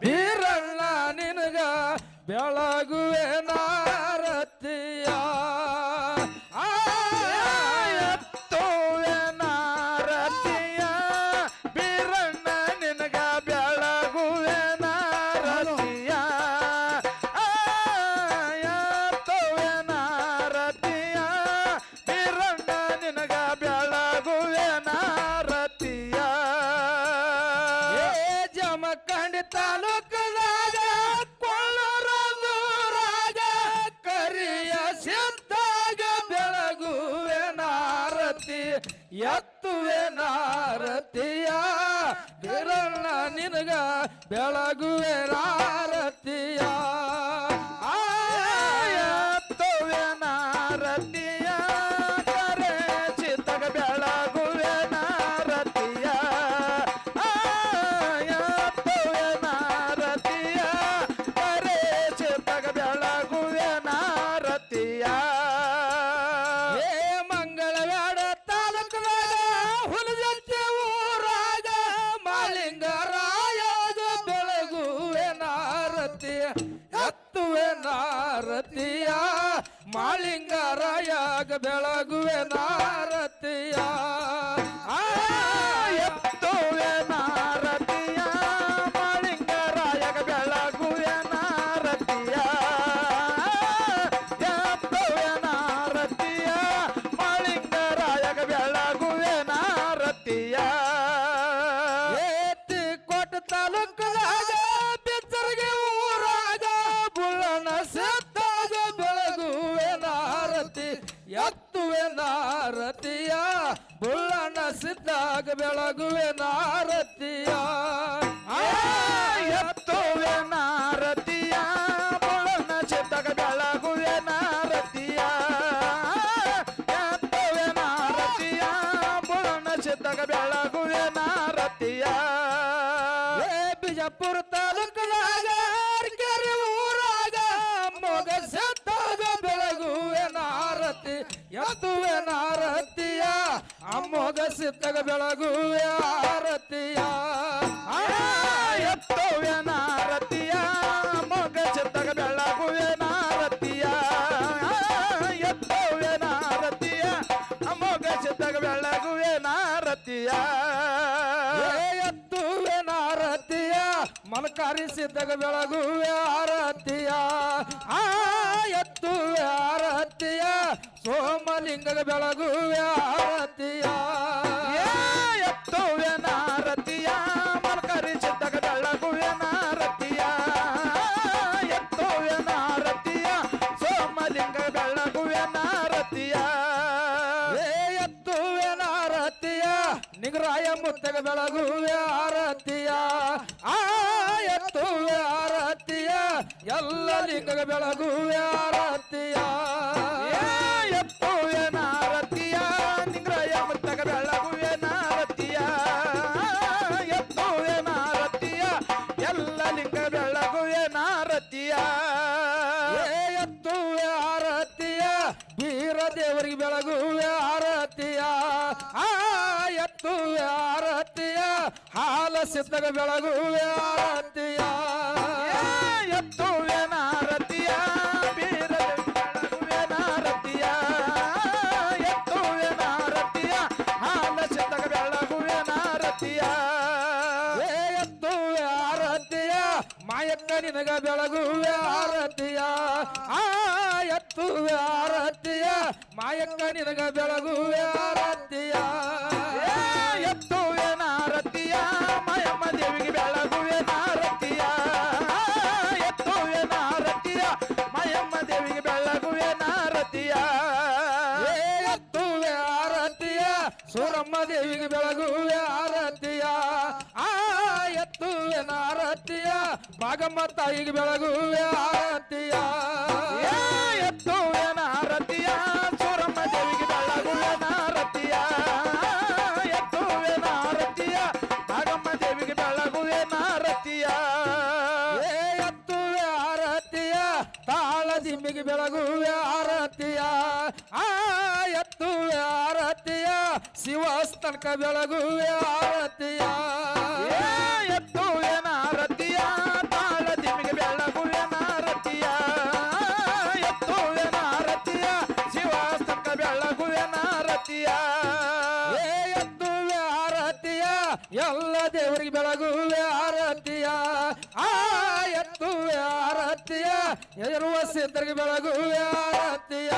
ಬೀರಣ್ಣ ನಿನಗ ಬೆಳಗುವೆ ಎತ್ತುವೆ ನಾರತಿಯ ಬಿರಣ್ಣ ನಿನಗ ಬೆಳಗುವೆ ನಾರತಿಯ. ಮಾಳಿಂಗರಾಯಗ ಬೆಳಗುವೆ ನಾರತಿಯ. ಎತ್ತುವೆ ನಾರತಿಯ. ಮಾಳಿಂಗರಾಯಗ ಬೆಳಗುವೆ ನಾರತಿಯ. ಎತ್ತುವೆ ನಾರತಿಯ. ಮಾಳಿಂಗರಾಯಗ ಬೆಳಗುವೆ ನಾರತಿಯ. ಏತಿ ಕೊಟ್ಟ ತಾಲೂಕದಾಗ ನಾರತಿಯ ಬುಳ್ಳನ ಸಿದ್ದಾಗ ಬೆಳಗುವೆ ನಾರತಿಯ. ಅಮ್ಮೊಗ ಸಿದ್ದಾಗ ಬೆಳಗುವೆ ಆರತಿಯ ಆ, ಎತ್ತುವೆ ನಾರತಿಯ ಮೊಗ ಸಿದ್ದಾಗ ಬೆಳಗುವೆ ನಾರತಿಯ ಆ, ಎತ್ತುವೆ ನಾರತಿಯ ಅಮ್ಮೊಗ ಸಿದ್ದಾಗ ಬೆಳಗುವೆ ನಾರತಿಯ ಎತ್ತುವೆ ನಾರತಿಯ ಮಲಕಾರಿಸಿದ್ದಾಗ ಬೆಳಗುವೆ ಆರತಿಯ ಆ ಎತ್ತುವೆ ಆರತಿಯ ಸೋಮಲಿಂಗಗ ಬೆಳಗುವೆ ಆರತಿಯ ಎತ್ತುವೆ ನಾರತಿಯ ಮಲಕಾರಿಸಿದ್ದಾಗ ಬೆಳಗುವೆ ನಾರತಿಯ ಎತ್ತುವೆ ನಾರತಿಯ ಸೋಮಲಿಂಗ ನಿಗ್ರಾಯ ಮುತ್ತಗ ಬೆಳಗುವೆ ಆರತಿಯ ಆ ಎತ್ತುವೆ ಆರತಿಯ ಎಲ್ಲ ಲಿಂಗ ಬೆಳಗುವೆ ಆರತಿಯ ಬೆಳಗುವೆ ಆರತಿಯ ಆ ಎತ್ತು ಆರತಿಯ ಹಾಲ ಸಿದ್ಧಗ ಬೆಳಗುವೆ ಆರತಿಯ. ಎತ್ತುವೆ ಮಾಯಕ್ಕ ನಿನಗ ಬೆಳಗುವೆ ಆರತಿಯ ಆ ಎತ್ತುವೆ ಆರತಿಯ ಮಾಯಕ್ಕ ನಿನಗ ಬೆಳಗುವೆ ಆರತಿಯ ಎತ್ತುವೆ ನಾರತಿಯ ಮಾಯಮ್ಮ ದೇವಿಗೆ ಬೆಳಗುವೆ ನಾರತಿಯ ಎತ್ತುವೆ ನಾರತಿಯ ಮಾಯಮ್ಮ ದೇವಿಗೆ ಬೆಳಗುವೆ ನಾರತಿಯ ಎತ್ತುವೆ ಆರತಿಯ ಸೂರಮ್ಮ ದೇವಿಗೆ ಬೆಳಗುವೆ ಆರತಿಯ ಆ ಎತ್ತುವೆ ನಾರತಿಯ ಭಾಗಮ್ಮ ತಾಯಿಗೆ ಬೆಳಗುವೆ ಆರತಿಯ ಎತ್ತುವೆ ನಾರತಿಯ ಸೂರಮ್ಮ ದೇವಿಗೆ ಬೆಳಗುವೆ ನಾರತಿಯ ಎತ್ತುವೆ ನಾರತಿಯ ಭಾಗಮ್ಮ ದೇವಿಗೆ ಬೆಳಗುವೆ ನಾರತಿಯ ಎತ್ತುವೆ ಆರತಿಯ ತಾಳ ದಿಮ್ಮಿಗೆ ಬೆಳಗುವೆ ಆರತಿಯ ಆ ಎತ್ತುವೆ ಆರತಿಯ ಶಿವಸ್ತನಕ ಬೆಳಗುವೆ ಆರತಿಯ ಎಲ್ಲ ದೇವರಿಗೆ ಬೆಳಗುವೆ ಆರತಿಯ ಆ ಎತ್ತುವೆ ಆರತಿಯ ಎರುವ ಸಿದ್ಧರಿಗೆ ಬೆಳಗುವೆ ಆರತಿಯ.